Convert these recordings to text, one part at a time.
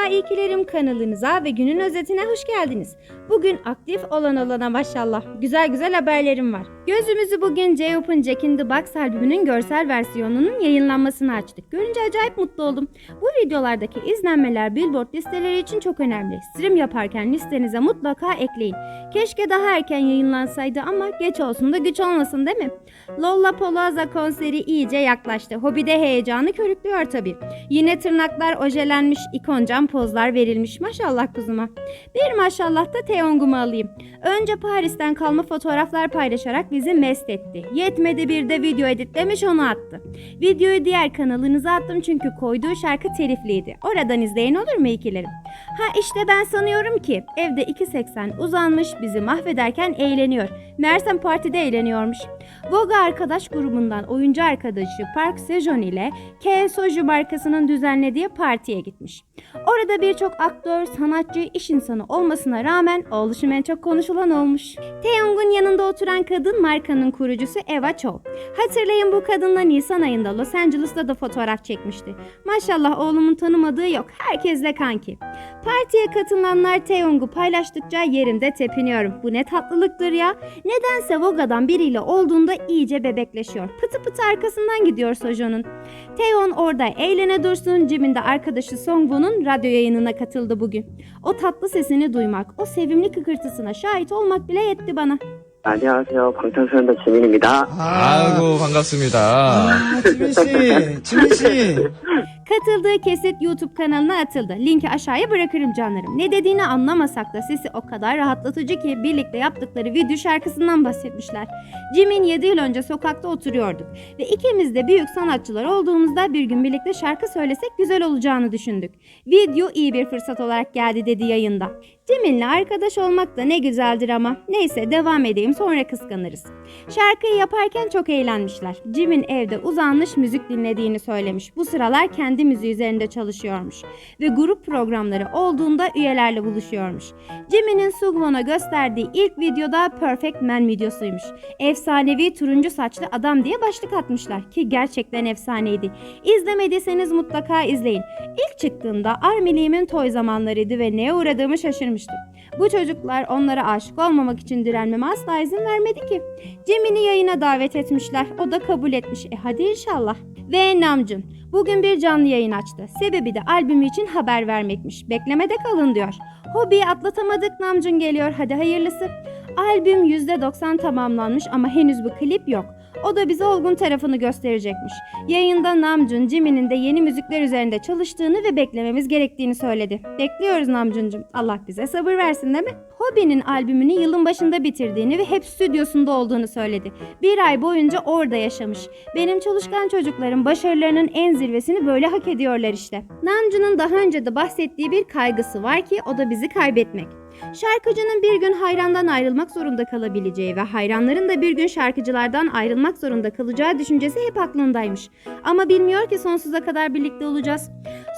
Merhaba iyikilerim kanalınıza ve günün özetine hoş geldiniz. Bugün aktif olan olana maşallah güzel güzel haberlerim var. Gözümüzü bugün J-Hope'un Jack in the Box albümünün görsel versiyonunun yayınlanmasını açtık. Görünce acayip mutlu oldum. Bu videolardaki izlenmeler Billboard listeleri için çok önemli. Stream yaparken listenize mutlaka ekleyin. Keşke daha erken yayınlansaydı ama geç olsun da güç olmasın değil mi? Lollapalooza konseri iyice yaklaştı. Hobide heyecanı körüklüyor tabii. Yine tırnaklar ojelenmiş, ikoncan pozlar verilmiş. Maşallah kuzuma. Bir maşallah da Teongum'u alayım. Önce Paris'ten kalma fotoğraflar paylaşarak bizi mest etti. Yetmedi bir de video editlemiş onu attı. Videoyu diğer kanalınıza attım çünkü koyduğu şarkı telifliydi. Oradan izleyin olur mu ikilerim? Ha işte ben sanıyorum ki evde 2.80 uzanmış bizi mahvederken eğleniyor. Meğersem partide eğleniyormuş. Vogue arkadaş grubundan oyuncu arkadaşı Park Sejong ile K markasının düzenlediği partiye gitmiş. Orada birçok aktör, sanatçı, iş insanı olmasına rağmen oluşum en çok konuşulan olmuş. Taeyong'un yanında oturan kadın markanın kurucusu Eva Cho. Hatırlayın bu kadınla Nisan ayında Los Angeles'ta da fotoğraf çekmişti. Maşallah oğlumun tanımadığı yok. Herkesle kanki. Partiye katılanlar Taeyong'u paylaştıkça yerimde tepiniyorum. Bu ne tatlılıktır ya. Nedense Vogue'dan biriyle olduğunda iyice bebekleşiyor. Pıtı pıtı arkasından gidiyor Sojo'nun. Taeyeon orada eğlene dursun. Jimin de arkadaşı Songwoo'nun radyo yayınına katıldı bugün. O tatlı sesini duymak, o sevimli kıkırtısına şahit olmak bile yetti bana. 안녕하세요. 방탄소년단 지민입니다. 아이고 반갑습니다. 아, 지민 씨, 지민 씨. Katıldığı kesit YouTube kanalına atıldı. Linki aşağıya bırakırım canlarım. Ne dediğini anlamasak da sesi o kadar rahatlatıcı ki birlikte yaptıkları video şarkısından bahsetmişler. Jimin 7 yıl önce sokakta oturuyorduk ve ikimiz de büyük sanatçılar olduğumuzda bir gün birlikte şarkı söylesek güzel olacağını düşündük. Video iyi bir fırsat olarak geldi dedi yayında. Jimin'le arkadaş olmak da ne güzeldir ama. Neyse devam edeyim sonra kıskanırız. Şarkıyı yaparken çok eğlenmişler. Jimin evde uzanmış müzik dinlediğini söylemiş. Bu sıralar kendi müziği üzerinde çalışıyormuş. Ve grup programları olduğunda üyelerle buluşuyormuş. Jimin'in Sugwon'a gösterdiği ilk videoda Perfect Man videosuymuş. Efsanevi turuncu saçlı adam diye başlık atmışlar ki gerçekten efsaneydi. İzlemediyseniz mutlaka izleyin. İlk çıktığında Army toy zamanlarıydı ve neye uğradığımı şaşırmıştım. Bu çocuklar onlara aşık olmamak için direnmeme asla izin vermedi ki. Cemil'i yayına davet etmişler. O da kabul etmiş. E hadi inşallah. Ve Namjoon. Bugün bir canlı yayın açtı. Sebebi de albümü için haber vermekmiş. Beklemede kalın diyor. Hobiyi atlatamadık Namjoon geliyor. Hadi hayırlısı. Albüm %90 tamamlanmış ama henüz bir klip yok. O da bize olgun tarafını gösterecekmiş. Yayında Namjoon, Jimin'in de yeni müzikler üzerinde çalıştığını ve beklememiz gerektiğini söyledi. Bekliyoruz Namjoon'cum. Allah bize sabır versin değil mi? Hobby'nin albümünü yılın başında bitirdiğini ve hep stüdyosunda olduğunu söyledi. Bir ay boyunca orada yaşamış. Benim çalışkan çocuklarım başarılarının en zirvesini böyle hak ediyorlar işte. Namjoon'un daha önce de bahsettiği bir kaygısı var ki o da bizi kaybetmek. Şarkıcının bir gün hayrandan ayrılmak zorunda kalabileceği ve hayranların da bir gün şarkıcılardan ayrılmak zorunda kalacağı düşüncesi hep aklındaymış. Ama bilmiyor ki sonsuza kadar birlikte olacağız.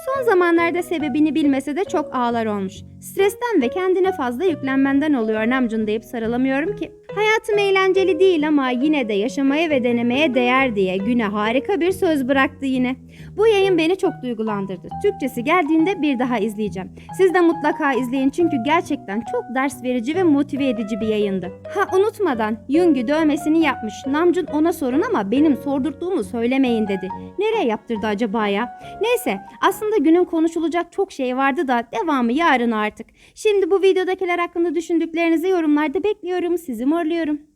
Son zamanlarda sebebini bilmese de çok ağlar olmuş. Stresten ve kendine fazla yüklenmenden oluyor Namjoon deyip sarılamıyorum ki. Hayatım eğlenceli değil ama yine de yaşamaya ve denemeye değer diye güne harika bir söz bıraktı yine. Bu yayın beni çok duygulandırdı. Türkçesi geldiğinde bir daha izleyeceğim. Siz de mutlaka izleyin çünkü gerçekten çok ders verici ve motive edici bir yayındı. Ha unutmadan Yungü dövmesini yapmış. Namjoon ona sorun ama benim sordurttuğumu söylemeyin dedi. Nereye yaptırdı acaba ya? Neyse aslında günün konuşulacak çok şey vardı da devamı yarın artık. Şimdi bu videodakiler hakkında düşündüklerinizi yorumlarda bekliyorum. Sizi morluyorum.